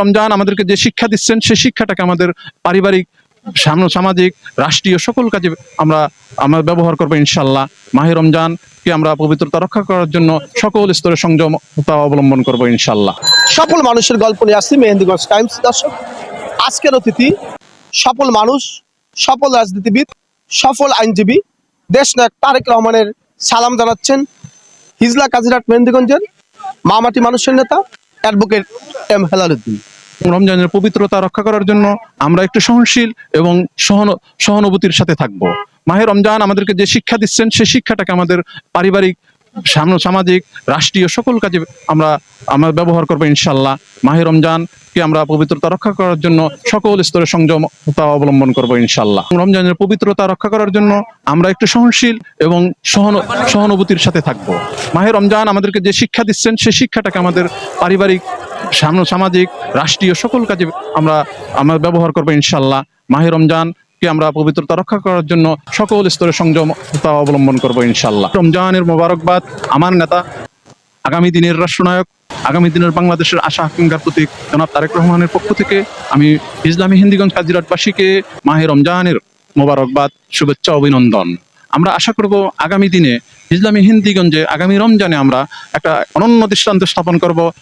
রমজান আমাদেরকে যে শিক্ষা দিচ্ছেন, সেই শিক্ষাটাকে আমাদের পারিবারিক সামাজিক, রাষ্ট্রীয় সকল কাজে আমরা আমরা ব্যবহার করব ইনশাল্লাহ মাহে রমজানকে আমরা পবিত্রতা রক্ষা করার জন্য সকল স্তরে সংযমতা অবলম্বন করব ইনশাল্লাহ সফল মানুষের গল্প নিয়ে আসছি মেহেন্দিগঞ্জ টাইমস দর্শক। আজকের অতিথি, সফল মানুষ, সফল রাজনীতিবিদ, সফল আইনজীবী, দেশ নায়ক তারেক রহমানের সালাম জানাচ্ছেন হিজলা কাজিরাট মেহেন্দিগঞ্জের মামাটি মানুষের নেতা, অ্যাডভোকেট এম হেলালুদ্দিন রমজানের পবিত্রতা রক্ষা করার জন্য আমরা একটু সহনশীল এবং সহন, সহানুভূতির সাথে থাকব। মাহে রমজান আমাদেরকে যে শিক্ষা দিচ্ছেন, সেই শিক্ষাটাকে আমাদের পারিবারিক সাম- সামাজিক, রাষ্ট্রীয় সকল কাজে আমরা আমরা ব্যবহার করব ইনশাল্লাহ মাহে রমজানকে আমরা পবিত্রতা রক্ষা করার জন্য সকল স্তরে সংযমতা অবলম্বন করব ইনশাল্লাহ রমজানের পবিত্রতা রক্ষা করার জন্য আমরা একটু সহনশীল এবং সহন, সহানুভূতির সাথে থাকব। মাহে রমজান আমাদেরকে যে শিক্ষা দিচ্ছেন, সেই শিক্ষাটাকে আমাদের পারিবারিক সাম- সামাজিক রাষ্ট্রীয় সকল কাজে আমরা আমরা ব্যবহার করব ইনশাল্লাহ। মাহে রমজানকে আমরা পবিত্রতা রক্ষা করার জন্য সকল স্তরে সংযমতা অবলম্বন করব ইনশাল্লাহ। রমজানের মোবারকবাদ আমার নেতা, আগামী দিনের রাষ্ট্রনায়ক, আগামী দিনের বাংলাদেশের আশা আকাঙ্ক্ষার প্রতীক, জনাব তারেক রহমানের পক্ষ থেকে আমি ইসলামী হিন্দিগঞ্জ কাজিরাটবাসীকে মাহে রমজানের মোবারকবাদ, শুভেচ্ছা, অভিনন্দন। আমরা আশা করব আগামী দিনে ইসলামী হিন্দিগঞ্জে, আগামী রমজানে আমরা একটা অনন্য দৃষ্টান্ত স্থাপন করব।